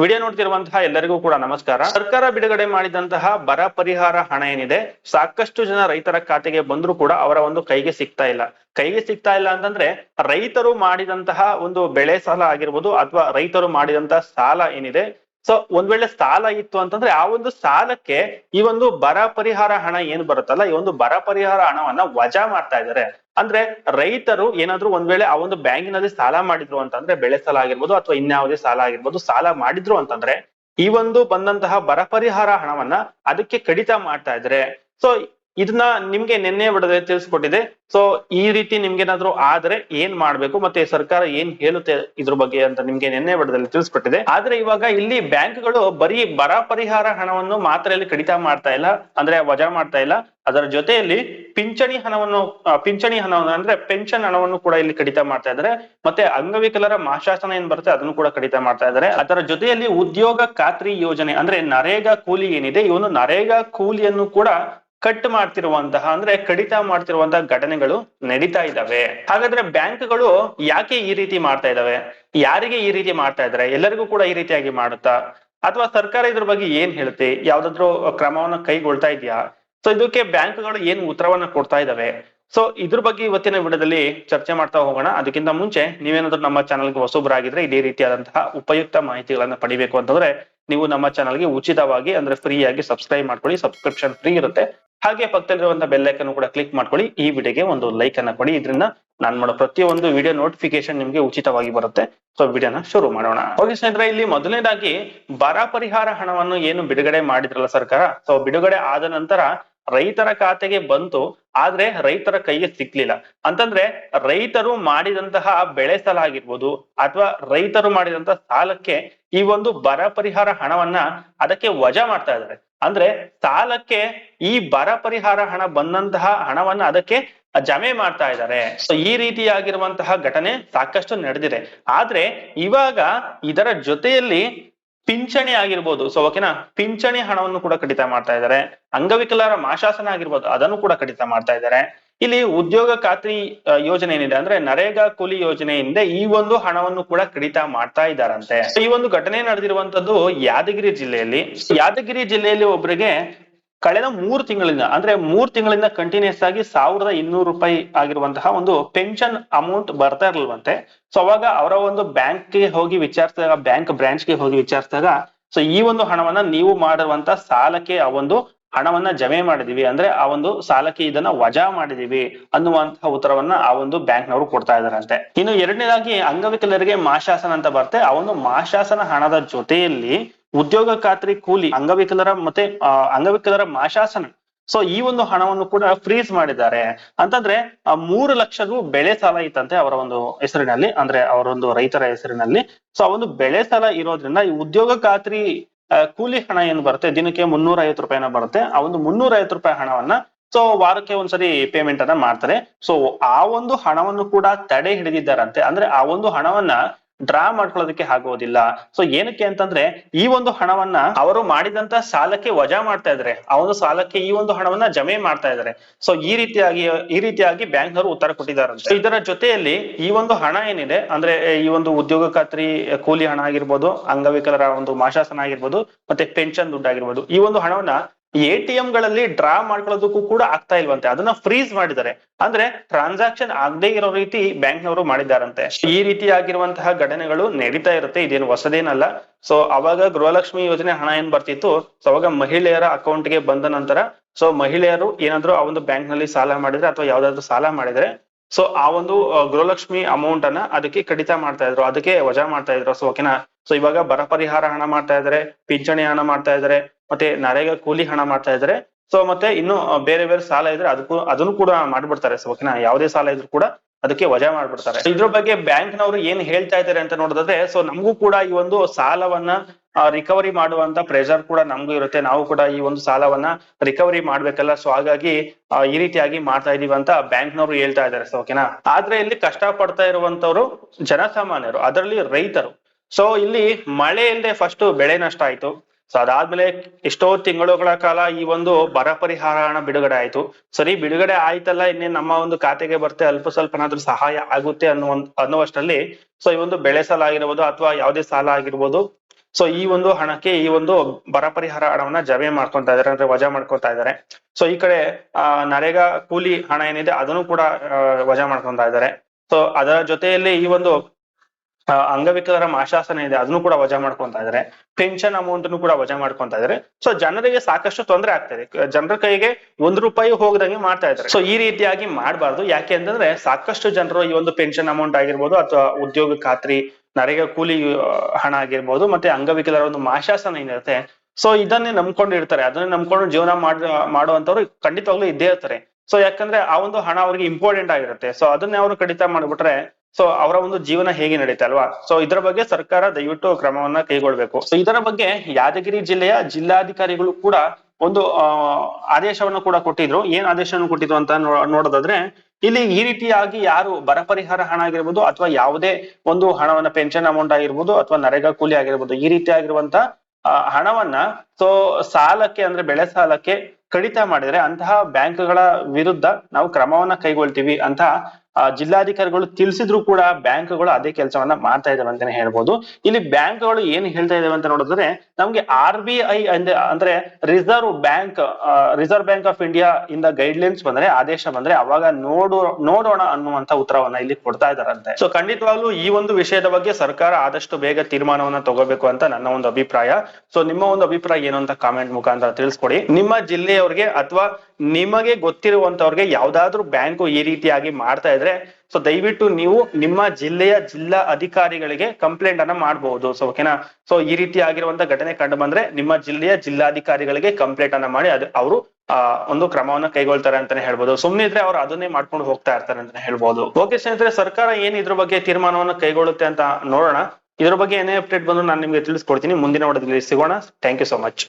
Video ನೋಡ್ತಿರುವಂತಹ ಎಲ್ಲರಿಗೂ ಕೂಡ ನಮಸ್ಕಾರ. ಸರ್ಕಾರ ಬಿಡುಗಡೆ ಮಾಡಿದಂತಹ ಬರ ಪರಿಹಾರ ಹಣ ಏನಿದೆ, ಸಾಕಷ್ಟು ಜನ ರೈತರ ಖಾತೆಗೆ ಬಂದ್ರು ಕೂಡ ಅವರ ಒಂದು ಕೈಗೆ ಸಿಗ್ತಾ ಇಲ್ಲ. ಕೈಗೆ ಸಿಗ್ತಾ ಇಲ್ಲ ಅಂತಂದ್ರೆ ರೈತರು ಮಾಡಿದಂತಹ ಒಂದು ಬೆಳೆ ಸಾಲ ಆಗಿರ್ಬೋದು ಅಥವಾ ರೈತರು ಮಾಡಿದಂತಹ ಸಾಲ ಏನಿದೆ, ಸೊ ಒಂದ್ ವೇಳೆ ಸಾಲ ಇತ್ತು ಅಂತಂದ್ರೆ ಆ ಒಂದು ಸಾಲಕ್ಕೆ ಈ ಒಂದು ಬರ ಪರಿಹಾರ ಹಣ ಏನ್ ಬರುತ್ತಲ್ಲ, ಈ ಒಂದು ಬರ ಪರಿಹಾರ ಹಣವನ್ನ ವಜಾ ಮಾಡ್ತಾ ಇದ್ದಾರೆ. ಅಂದ್ರೆ ರೈತರು ಏನಾದ್ರು ಒಂದ್ ವೇಳೆ ಆ ಒಂದು ಬ್ಯಾಂಕಿನಲ್ಲಿ ಸಾಲ ಮಾಡಿದ್ರು ಅಂತಂದ್ರೆ ಬೆಳೆ ಸಾಲ ಆಗಿರ್ಬೋದು ಅಥವಾ ಇನ್ಯಾವುದೇ ಸಾಲ ಆಗಿರ್ಬೋದು, ಸಾಲ ಮಾಡಿದ್ರು ಅಂತಂದ್ರೆ ಈ ಒಂದು ಬಂದಂತಹ ಬರ ಪರಿಹಾರ ಹಣವನ್ನ ಅದಕ್ಕೆ ಕಡಿತ ಮಾಡ್ತಾ ಇದ್ರೆ ಸೊ ಇದನ್ನ ನಿಮ್ಗೆ ನಿನ್ನೆ ಬಿಡದೆ ತಿಳಿಸ್ಕೊಟ್ಟಿದೆ. ಸೊ ಈ ರೀತಿ ನಿಮ್ಗೆ ಏನಾದ್ರು ಆದ್ರೆ ಏನ್ ಮಾಡ್ಬೇಕು ಮತ್ತೆ ಸರ್ಕಾರ ಏನ್ ಹೇಳುತ್ತೆ ಇದ್ರ ಬಗ್ಗೆ ಅಂತ ನಿಮ್ಗೆ ನಿನ್ನೆ ಬಿಡದಲ್ಲಿ ತಿಳಿಸ್ಕೊಟ್ಟಿದೆ. ಆದ್ರೆ ಇವಾಗ ಇಲ್ಲಿ ಬ್ಯಾಂಕ್ಗಳು ಬರೀ ಬರ ಪರಿಹಾರ ಹಣವನ್ನು ಮಾತ್ರ ಇಲ್ಲಿ ಕಡಿತ ಮಾಡ್ತಾ ಇಲ್ಲ, ಅಂದ್ರೆ ವಜಾ ಮಾಡ್ತಾ ಇಲ್ಲ. ಅದರ ಜೊತೆಯಲ್ಲಿ ಪಿಂಚಣಿ ಹಣವನ್ನು ಪಿಂಚಣಿ ಹಣವನ್ನು ಅಂದ್ರೆ ಪೆನ್ಷನ್ ಹಣವನ್ನು ಕೂಡ ಇಲ್ಲಿ ಕಡಿತ ಮಾಡ್ತಾ ಇದ್ದಾರೆ. ಮತ್ತೆ ಅಂಗವಿಕಲರ ಮಾಶಾಸನ ಏನ್ ಬರುತ್ತೆ ಅದನ್ನು ಕೂಡ ಕಡಿತ ಮಾಡ್ತಾ ಇದ್ದಾರೆ. ಅದರ ಜೊತೆಯಲ್ಲಿ ಉದ್ಯೋಗ ಖಾತ್ರಿ ಯೋಜನೆ ಅಂದ್ರೆ ನರೇಗಾ ಕೂಲಿ ಏನಿದೆ, ಇವನು ನರೇಗಾ ಕೂಲಿಯನ್ನು ಕೂಡ ಕಟ್ ಮಾಡ್ತಿರುವಂತಹ, ಅಂದ್ರೆ ಕಡಿತ ಮಾಡ್ತಿರುವಂತಹ ಘಟನೆಗಳು ನಡೀತಾ ಇದ್ದಾವೆ. ಹಾಗಾದ್ರೆ ಬ್ಯಾಂಕ್ಗಳು ಯಾಕೆ ಈ ರೀತಿ ಮಾಡ್ತಾ ಇದ್ದಾವೆ? ಯಾರಿಗೆ ಈ ರೀತಿ ಮಾಡ್ತಾ ಇದ್ದಾರೆ? ಎಲ್ಲರಿಗೂ ಕೂಡ ಈ ರೀತಿಯಾಗಿ ಮಾಡುತ್ತಾ? ಅಥವಾ ಸರ್ಕಾರ ಇದ್ರ ಬಗ್ಗೆ ಏನ್ ಹೇಳುತ್ತೆ? ಯಾವ್ದಾದ್ರು ಕ್ರಮವನ್ನ ಕೈಗೊಳ್ತಾ ಇದೆಯಾ? ಸೊ ಇದಕ್ಕೆ ಬ್ಯಾಂಕ್ಗಳು ಏನ್ ಉತ್ತರವನ್ನ ಕೊಡ್ತಾ ಇದಾವೆ ಸೊ ಇದ್ರ ಬಗ್ಗೆ ಇವತ್ತಿನ ವಿಡಿಯೋದಲ್ಲಿ ಚರ್ಚೆ ಮಾಡ್ತಾ ಹೋಗೋಣ. ಅದಕ್ಕಿಂತ ಮುಂಚೆ ನೀವೇನಾದ್ರೂ ನಮ್ಮ ಚಾನಲ್ಗೆ ಹೊಸಬರಾಗಿದ್ರೆ ಇದೇ ರೀತಿಯಾದಂತಹ ಉಪಯುಕ್ತ ಮಾಹಿತಿಗಳನ್ನ ಪಡಿಬೇಕು ಅಂತಂದ್ರೆ, ನೀವು ನಮ್ಮ ಚಾನಲ್ಗೆ ಉಚಿತವಾಗಿ, ಅಂದ್ರೆ ಫ್ರೀಯಾಗಿ ಸಬ್ಸ್ಕ್ರೈಬ್ ಮಾಡ್ಕೊಳ್ಳಿ. ಸಬ್ಸ್ಕ್ರಿಪ್ಷನ್ ಫ್ರೀ ಇರುತ್ತೆ. ಹಾಗೆ ಪಕ್ಕದಲ್ಲಿರುವಂತಹ ಬೆಲ್ ಕೂಡ ಕ್ಲಿಕ್ ಮಾಡ್ಕೊಳ್ಳಿ. ಈ ವಿಡಿಯೋಗೆ ಒಂದು ಲೈಕ್ ಅನ್ನ ಕೊಡಿ. ಇದರಿಂದ ನಾನು ಮಾಡೋ ಪ್ರತಿಯೊಂದು ವಿಡಿಯೋ ನೋಟಿಫಿಕೇಶನ್ ನಿಮಗೆ ಉಚಿತವಾಗಿ ಬರುತ್ತೆ. ಸೊ ವಿಡಿಯೋನ ಶುರು ಮಾಡೋಣ. ಓಕೆ ಸ್ನೇಹಿತರೆ, ಇಲ್ಲಿ ಮೊದಲನೇದಾಗಿ ಬರ ಪರಿಹಾರ ಹಣವನ್ನು ಏನು ಬಿಡುಗಡೆ ಮಾಡಿದ್ರಲ್ಲ ಸರ್ಕಾರ? ಸೊ ಬಿಡುಗಡೆ ಆದ ನಂತರ ರೈತರ ಖಾತೆಗೆ ಬಂತು. ಆದ್ರೆ ರೈತರ ಕೈಗೆ ಸಿಕ್ಲಿಲ್ಲ. ಅಂತಂದ್ರೆ ರೈತರು ಮಾಡಿದಂತಹ ಬೆಳೆ ಸಾಲ ಆಗಿರ್ಬೋದು ಅಥವಾ ರೈತರು ಮಾಡಿದಂತಹ ಸಾಲಕ್ಕೆ ಈ ಒಂದು ಬರ ಪರಿಹಾರ ಹಣವನ್ನ ಅದಕ್ಕೆ ವಜಾ ಮಾಡ್ತಾ ಇದ್ದಾರೆ. ಅಂದ್ರೆ ಸಾಲಕ್ಕೆ ಈ ಬರ ಪರಿಹಾರ ಹಣ ಬಂದಂತಹ ಹಣವನ್ನ ಅದಕ್ಕೆ ಜಮೆ ಮಾಡ್ತಾ ಇದ್ದಾರೆ. ಸೊ ಈ ರೀತಿಯಾಗಿರುವಂತಹ ಘಟನೆ ಸಾಕಷ್ಟು ನಡೆದಿದೆ. ಆದ್ರೆ ಇವಾಗ ಇದರ ಜೊತೆಯಲ್ಲಿ ಪಿಂಚಣಿ ಆಗಿರ್ಬೋದು. ಸೊ ಓಕೆನಾ? ಪಿಂಚಣಿ ಹಣವನ್ನು ಕೂಡ ಕಡಿತ ಮಾಡ್ತಾ ಇದ್ದಾರೆ. ಅಂಗವಿಕಲರ ಮಾಶಾಸನ ಆಗಿರ್ಬೋದು. ಅದನ್ನು ಕೂಡ ಕಡಿತ ಮಾಡ್ತಾ ಇದ್ದಾರೆ. ಇಲ್ಲಿ ಉದ್ಯೋಗ ಖಾತ್ರಿ ಯೋಜನೆ ಏನಿದೆ ಅಂದ್ರೆ ನರೇಗಾ ಕೂಲಿ ಯೋಜನೆಯಿಂದ ಈ ಒಂದು ಹಣವನ್ನು ಕೂಡ ಕಡಿತ ಮಾಡ್ತಾ ಇದ್ದಾರಂತೆ. ಈ ಒಂದು ಘಟನೆ ನಡೆದಿರುವಂತದ್ದು ಯಾದಗಿರಿ ಜಿಲ್ಲೆಯಲ್ಲಿ. ಯಾದಗಿರಿ ಜಿಲ್ಲೆಯಲ್ಲಿ ಒಬ್ಬರಿಗೆ ಕಳೆದ ಮೂರು ತಿಂಗಳಿಂದ, ಅಂದ್ರೆ ಮೂರು ತಿಂಗಳಿಂದ ಕಂಟಿನ್ಯೂಸ್ ಆಗಿ ಸಾವಿರದ ಇನ್ನೂರು ರೂಪಾಯಿ ಆಗಿರುವಂತಹ ಒಂದು ಪೆನ್ಷನ್ ಅಮೌಂಟ್ ಬರ್ತಾ ಇರ್ಲಿಲ್ವಂತೆ. ಸೊ ಅವಾಗ ಅವರ ಒಂದು ಬ್ಯಾಂಕ್ಗೆ ಹೋಗಿ ವಿಚಾರಿಸಿದಾಗ, ಬ್ಯಾಂಕ್ ಬ್ರಾಂಚ್ಗೆ ಹೋಗಿ ವಿಚಾರಿಸಿದಾಗ ಸೊ ಈ ಒಂದು ಹಣವನ್ನ ನೀವು ಮಾಡಿರುವಂತ ಸಾಲಕ್ಕೆ ಆ ಒಂದು ಹಣವನ್ನ ಜಮೆ ಮಾಡಿದೀವಿ ಅಂದ್ರೆ ಆ ಒಂದು ಸಾಲಕ್ಕೆ ಇದನ್ನ ವಜಾ ಮಾಡಿದೀವಿ ಅನ್ನುವಂತಹ ಉತ್ತರವನ್ನ ಆ ಒಂದು ಬ್ಯಾಂಕ್ ನವರು ಕೊಡ್ತಾ ಇದಾರಂತೆ ಇನ್ನು ಎರಡನೇದಾಗಿ ಅಂಗವಿಕಲರಿಗೆ ಮಾಶಾಸನ ಅಂತ ಬರುತ್ತೆ. ಆ ಒಂದು ಮಾಶಾಸನ ಹಣದ ಜೊತೆಯಲ್ಲಿ ಉದ್ಯೋಗ ಖಾತ್ರಿ ಕೂಲಿ ಅಂಗವಿಕಲರ ಮತ್ತೆ ಅಂಗವಿಕಲರ ಮಾಶಾಸನ. ಸೊ ಈ ಒಂದು ಹಣವನ್ನು ಕೂಡ ಫ್ರೀಸ್ ಮಾಡಿದ್ದಾರೆ. ಅಂತಂದ್ರೆ ಮೂರು ಲಕ್ಷದು ಬೆಳೆ ಸಾಲ ಇತ್ತಂತೆ ಅವರ ಒಂದು ಹೆಸರಿನಲ್ಲಿ, ಅಂದ್ರೆ ಅವರೊಂದು ರೈತರ ಹೆಸರಿನಲ್ಲಿ. ಸೊ ಆ ಒಂದು ಬೆಳೆ ಸಾಲ ಇರೋದ್ರಿಂದ ಈ ಉದ್ಯೋಗ ಖಾತ್ರಿ ಕೂಲಿ ಹಣ ಏನು ಬರುತ್ತೆ? ದಿನಕ್ಕೆ ಮುನ್ನೂರ ಐವತ್ತು ರೂಪಾಯಿನ ಬರುತ್ತೆ. ಆ ಒಂದು ಮುನ್ನೂರ ಐವತ್ತು ರೂಪಾಯಿ ಹಣವನ್ನ ಸೊ ವಾರಕ್ಕೆ ಒಂದ್ಸರಿ ಪೇಮೆಂಟ್ ಅನ್ನ ಮಾಡ್ತಾರೆ. ಸೊ ಆ ಒಂದು ಹಣವನ್ನು ಕೂಡ ತಡೆ ಹಿಡಿದಿದ್ದಾರಂತೆ. ಅಂದ್ರೆ ಆ ಒಂದು ಹಣವನ್ನ ಡ್ರಾ ಮಾಡ್ಕೊಳ್ಳೋದಕ್ಕೆ ಆಗೋದಿಲ್ಲ. ಸೊ ಏನಕ್ಕೆ ಅಂತಂದ್ರೆ, ಈ ಒಂದು ಹಣವನ್ನ ಅವರು ಮಾಡಿದಂತ ಸಾಲಕ್ಕೆ ವಜಾ ಮಾಡ್ತಾ ಇದ್ರೆ. ಆ ಒಂದು ಸಾಲಕ್ಕೆ ಈ ಒಂದು ಹಣವನ್ನ ಜಮೆ ಮಾಡ್ತಾ ಇದಾರೆ. ಸೊ ಈ ರೀತಿಯಾಗಿ ಈ ರೀತಿಯಾಗಿ ಬ್ಯಾಂಕ್ನವರು ಉತ್ತರ ಕೊಟ್ಟಿದ್ದಾರೆ ಇದರ ಜೊತೆಯಲ್ಲಿ ಈ ಒಂದು ಹಣ ಏನಿದೆ, ಅಂದ್ರೆ ಈ ಒಂದು ಉದ್ಯೋಗ ಖಾತ್ರಿ ಕೂಲಿ ಹಣ ಆಗಿರ್ಬೋದು, ಅಂಗವಿಕಲರ ಒಂದು ಮಾಶಾಸನ ಆಗಿರ್ಬೋದು, ಮತ್ತೆ ಪೆನ್ಷನ್ ದುಡ್ಡು ಆಗಿರ್ಬೋದು ಈ ಒಂದು ಹಣವನ್ನ ಎ ಟಿ ಗಳಲ್ಲಿ ಡ್ರಾ ಮಾಡ್ಕೊಳ್ಳೋದಕ್ಕೂ ಕೂಡ ಆಗ್ತಾ ಇಲ್ವಂತೆ. ಅದನ್ನ ಫ್ರೀಸ್ ಮಾಡಿದ್ದಾರೆ. ಅಂದ್ರೆ ಟ್ರಾನ್ಸಾಕ್ಷನ್ ಆಗದೆ ಇರೋ ರೀತಿ ಬ್ಯಾಂಕ್ನವರು ಮಾಡಿದ್ದಾರಂತೆ. ಈ ರೀತಿ ಆಗಿರುವಂತಹ ಘಟನೆಗಳು ನಡೀತಾ ಇರುತ್ತೆ. ಇದೇನು ಹೊಸದೇನಲ್ಲ. ಸೊ ಅವಾಗ ಗೃಹಲಕ್ಷ್ಮಿ ಯೋಜನೆ ಹಣ ಏನ್ ಬರ್ತಿತ್ತು? ಸೊ ಅವಾಗ ಮಹಿಳೆಯರ ಅಕೌಂಟ್ಗೆ ಬಂದ ನಂತರ ಸೊ ಮಹಿಳೆಯರು ಏನಾದ್ರು ಆ ಒಂದು ಬ್ಯಾಂಕ್ನಲ್ಲಿ ಸಾಲ ಮಾಡಿದ್ರೆ ಅಥವಾ ಯಾವ್ದಾದ್ರು ಸಾಲ ಮಾಡಿದ್ರೆ ಸೊ ಆ ಒಂದು ಗೃಹಲಕ್ಷ್ಮಿ ಅಮೌಂಟ್ ಅನ್ನ ಅದಕ್ಕೆ ಕಡಿತ ಮಾಡ್ತಾ ಇದ್ರು. ಅದಕ್ಕೆ ವಜಾ ಮಾಡ್ತಾ ಇದ್ರು. ಸೊ ಓಕೆನಾ ಸೊ ಇವಾಗ ಬರ ಪರಿಹಾರ ಹಣ ಮಾಡ್ತಾ ಇದಾರೆ. ಪಿಂಚಣಿ ಹಣ ಮಾಡ್ತಾ ಇದಾರೆ. ಮತ್ತೆ ನರೇಗಾ ಕೂಲಿ ಹಣ ಮಾಡ್ತಾ ಇದಾರೆ. ಸೊ ಮತ್ತೆ ಇನ್ನು ಬೇರೆ ಬೇರೆ ಸಾಲ ಇದ್ರೆ ಅದಕ್ಕೂ, ಅದನ್ನು ಕೂಡ ಮಾಡ್ಬಿಡ್ತಾರೆ. ಸೊ ಓಕೆನಾ? ಯಾವುದೇ ಸಾಲ ಇದ್ರು ಕೂಡ ಅದಕ್ಕೆ ವಜಾ ಮಾಡ್ಬಿಡ್ತಾರೆ. ಇದ್ರ ಬಗ್ಗೆ ಬ್ಯಾಂಕ್ ನವರು ಏನ್ ಹೇಳ್ತಾ ಇದ್ದಾರೆ ಅಂತ ನೋಡಿದ್ರೆ ಸೊ ನಮಗೂ ಕೂಡ ಈ ಒಂದು ಸಾಲವನ್ನ ರಿಕವರಿ ಮಾಡುವಂತ ಪ್ರೆಷರ್ ಕೂಡ ನಮಗೂ ಇರುತ್ತೆ. ನಾವು ಕೂಡ ಈ ಒಂದು ಸಾಲವನ್ನ ರಿಕವರಿ ಮಾಡ್ಬೇಕಲ್ಲ. ಸೊ ಹಾಗಾಗಿ ಈ ರೀತಿಯಾಗಿ ಮಾಡ್ತಾ ಇದೀವಿ ಅಂತ ಬ್ಯಾಂಕ್ ನವರು ಹೇಳ್ತಾ ಇದ್ದಾರೆ ಸೊ ಓಕೆನಾ? ಆದ್ರೆ ಇಲ್ಲಿ ಕಷ್ಟ ಪಡ್ತಾ ಇರುವಂತವ್ರು ಜನಸಾಮಾನ್ಯರು, ಅದರಲ್ಲಿ ರೈತರು. ಸೊ ಇಲ್ಲಿ ಮಳೆ ಇಲ್ಲದೆ ಫಸ್ಟ್ ಬೆಳೆ ನಷ್ಟ ಆಯ್ತು. ಸೊ ಅದಾದ್ಮೇಲೆ ಎಷ್ಟೋ ತಿಂಗಳುಗಳ ಕಾಲ ಈ ಒಂದು ಬರ ಪರಿಹಾರ ಹಣ ಬಿಡುಗಡೆ ಆಯ್ತು. ಸರಿ, ಬಿಡುಗಡೆ ಆಯ್ತಲ್ಲ, ಇನ್ನೇನ್ ನಮ್ಮ ಒಂದು ಖಾತೆಗೆ ಬರ್ತೆ ಅಲ್ಪ ಸ್ವಲ್ಪನಾದ್ರೂ ಸಹಾಯ ಆಗುತ್ತೆ ಅನ್ನುವ ಅನ್ನುವಷ್ಟರಲ್ಲಿ ಸೊ ಈ ಒಂದು ಬೆಳೆ ಸಾಲ ಆಗಿರ್ಬೋದು ಅಥವಾ ಯಾವುದೇ ಸಾಲ ಆಗಿರ್ಬೋದು ಸೊ ಈ ಒಂದು ಹಣಕ್ಕೆ ಈ ಒಂದು ಬರ ಪರಿಹಾರ ಹಣವನ್ನ ಜಮೆ ಮಾಡ್ಕೊಂತಾ ಇದಾರೆ ಅಂದ್ರೆ ವಜಾ ಮಾಡ್ಕೊತಾ ಇದಾರೆ ಸೊ ಈ ಕಡೆ ನರೇಗಾ ಕೂಲಿ ಹಣ ಏನಿದೆ, ಅದನ್ನು ಕೂಡ ವಜಾ ಮಾಡ್ಕೊಂತಾ ಇದಾರೆ ಸೊ ಅದರ ಜೊತೆಯಲ್ಲಿ ಈ ಒಂದು ಅಂಗವಿಕಲರ ಮಾಶಾಸನ ಇದೆ, ಅದನ್ನು ಕೂಡ ವಜಾ ಮಾಡ್ಕೊಂತ ಇದಾರೆ. ಪೆನ್ಷನ್ ಅಮೌಂಟ್ ಕೂಡ ವಜಾ ಮಾಡ್ಕೊಂತ ಇದಾರೆ. ಸೊ ಜನರಿಗೆ ಸಾಕಷ್ಟು ತೊಂದರೆ ಆಗ್ತಾ ಜನರ ಕೈಗೆ ಒಂದು ರೂಪಾಯಿ ಹೋಗದಂಗೆ ಮಾಡ್ತಾ ಇದಾರೆ. ಸೊ ಈ ರೀತಿಯಾಗಿ ಮಾಡಬಾರ್ದು. ಯಾಕೆ ಅಂತಂದ್ರೆ ಸಾಕಷ್ಟು ಜನರು ಈ ಒಂದು ಪೆನ್ಷನ್ ಅಮೌಂಟ್ ಆಗಿರ್ಬೋದು ಅಥವಾ ಉದ್ಯೋಗ ಖಾತ್ರಿ, ನರೇಗಾ ಕೂಲಿ ಹಣ ಆಗಿರ್ಬೋದು ಮತ್ತೆ ಅಂಗವಿಕಲರ ಒಂದು ಮಾಶಾಸನ ಏನಿರುತ್ತೆ ಸೊ ಇದನ್ನೇ ನಂಬ್ಕೊಂಡು ಇರ್ತಾರೆ ಅದನ್ನೇ ನಂಬ್ಕೊಂಡು ಜೀವನ ಮಾಡ ಮಾಡುವಂತವ್ರು ಖಂಡಿತವಾಗ್ಲೂ ಇದ್ದೇ ಇರ್ತಾರೆ. ಸೊ ಯಾಕಂದ್ರೆ ಆ ಒಂದು ಹಣ ಅವ್ರಿಗೆ ಇಂಪಾರ್ಟೆಂಟ್ ಆಗಿರುತ್ತೆ. ಸೊ ಅದನ್ನೇ ಅವರು ಕಡಿತ ಮಾಡ್ಬಿಟ್ರೆ ಸೊ ಅವರ ಒಂದು ಜೀವನ ಹೇಗೆ ನಡೆಯುತ್ತೆ ಅಲ್ವಾ? ಸೊ ಇದರ ಬಗ್ಗೆ ಸರ್ಕಾರ ದಯವಿಟ್ಟು ಕ್ರಮವನ್ನ ಕೈಗೊಳ್ಬೇಕು. ಸೊ ಇದರ ಬಗ್ಗೆ ಯಾದಗಿರಿ ಜಿಲ್ಲೆಯ ಜಿಲ್ಲಾಧಿಕಾರಿಗಳು ಕೂಡ ಒಂದು ಆದೇಶವನ್ನು ಕೂಡ ಕೊಟ್ಟಿದ್ರು. ಏನ್ ಆದೇಶವನ್ನು ಕೊಟ್ಟಿದ್ರು ಅಂತ ನೋಡೋದಾದ್ರೆ, ಇಲ್ಲಿ ಈ ರೀತಿಯಾಗಿ ಯಾರು ಬರ ಪರಿಹಾರ ಹಣ ಆಗಿರ್ಬೋದು ಅಥವಾ ಯಾವುದೇ ಒಂದು ಹಣವನ್ನ ಪೆನ್ಷನ್ ಅಮೌಂಟ್ ಆಗಿರ್ಬೋದು ಅಥವಾ ನರೇಗಾ ಕೂಲಿ ಆಗಿರ್ಬೋದು, ಈ ರೀತಿಯಾಗಿರುವಂತ ಹಣವನ್ನ ಸೊ ಸಾಲಕ್ಕೆ ಅಂದ್ರೆ ಬೆಳೆ ಸಾಲಕ್ಕೆ ಕಡಿತ ಮಾಡಿದ್ರೆ ಅಂತಹ ಬ್ಯಾಂಕ್ಗಳ ವಿರುದ್ಧ ನಾವು ಕ್ರಮವನ್ನ ಕೈಗೊಳ್ತೀವಿ ಅಂತ ಜಿಲ್ಲಾಧಿಕಾರಿಗಳು ತಿಳಿಸಿದ್ರು ಕೂಡ ಬ್ಯಾಂಕ್ಗಳು ಅದೇ ಕೆಲಸವನ್ನ ಮಾಡ್ತಾ ಇದಾವೆ ಅಂತಾನೆ ಹೇಳ್ಬೋದು. ಇಲ್ಲಿ ಬ್ಯಾಂಕ್ಗಳು ಏನ್ ಹೇಳ್ತಾ ಇದಾವೆ ಅಂತ ನೋಡಿದ್ರೆ ನಮ್ಗೆ ಆರ್ ಬಿ ಐ ಅಂದ್ರೆ reserve bank reserve bank of India ಇಂದ ಗೈಡ್ ಲೈನ್ಸ್ ಬಂದ್ರೆ, ಆದೇಶ ಬಂದ್ರೆ ಅವಾಗ ನೋಡು, ನೋಡೋಣ ಅನ್ನುವಂತ ಉತ್ತರವನ್ನ ಇಲ್ಲಿ ಕೊಡ್ತಾ ಇದಾರಂತೆ. ಸೊ ಖಂಡಿತವಾಗ್ಲೂ ಈ ಒಂದು ವಿಷಯದ ಬಗ್ಗೆ ಸರ್ಕಾರ ಆದಷ್ಟು ಬೇಗ ತೀರ್ಮಾನವನ್ನ ತಗೋಬೇಕು ಅಂತ ನನ್ನ ಒಂದು ಅಭಿಪ್ರಾಯ. ಸೊ ನಿಮ್ಮ ಒಂದು ಅಭಿಪ್ರಾಯ ಏನು ಅಂತ ಕಾಮೆಂಟ್ ಮುಖಾಂತರ ತಿಳಿಸ್ಕೊಡಿ. ನಿಮ್ಮ ಜಿಲ್ಲೆಯವ್ರಿಗೆ ಅಥವಾ ನಿಮಗೆ ಗೊತ್ತಿರುವಂತವ್ರಿಗೆ ಯಾವ್ದಾದ್ರು ಬ್ಯಾಂಕು ಈ ರೀತಿಯಾಗಿ ಮಾಡ್ತಾ ಇದ್ರೆ ಸೊ ದಯವಿಟ್ಟು ನೀವು ನಿಮ್ಮ ಜಿಲ್ಲೆಯ ಜಿಲ್ಲಾ ಅಧಿಕಾರಿಗಳಿಗೆ ಕಂಪ್ಲೇಂಟ್ ಅನ್ನ ಮಾಡಬಹುದು ಸೊ ಓಕೆನಾ ಸೊ ಈ ರೀತಿ ಆಗಿರುವಂತ ಘಟನೆ ಕಂಡು ಬಂದ್ರೆ ನಿಮ್ಮ ಜಿಲ್ಲೆಯ ಜಿಲ್ಲಾಧಿಕಾರಿಗಳಿಗೆ ಕಂಪ್ಲೇಂಟ್ ಅನ್ನ ಮಾಡಿ ಅದು ಅವರು, ಆ, ಒಂದು ಕ್ರಮವನ್ನ ಕೈಗೊಳ್ತಾರೆ ಅಂತಾನೆ ಹೇಳ್ಬೋದು. ಸುಮ್ನೆ ಇದ್ರೆ ಅವ್ರು ಅದನ್ನೇ ಮಾಡ್ಕೊಂಡು ಹೋಗ್ತಾ ಇರ್ತಾರೆ ಅಂತಾನೆ ಹೇಳ್ಬೋದು. ಓಕೆ ಸ್ನೇಹಿತರೆ, ಸರ್ಕಾರ ಏನ್ ಇದ್ರ ಬಗ್ಗೆ ತೀರ್ಮಾನವನ್ನು ಕೈಗೊಳ್ಳುತ್ತೆ ಅಂತ ನೋಡೋಣ. ಇದ್ರ ಬಗ್ಗೆ ಏನೇ ಅಪ್ಡೇಟ್ ಬಂದ್ರು ನಾನು ನಿಮ್ಗೆ ತಿಳಿಸ್ಕೊಡ್ತೀನಿ. ಮುಂದಿನ ವಡದಲ್ಲಿ ಸಿಗೋಣ. Thank you so much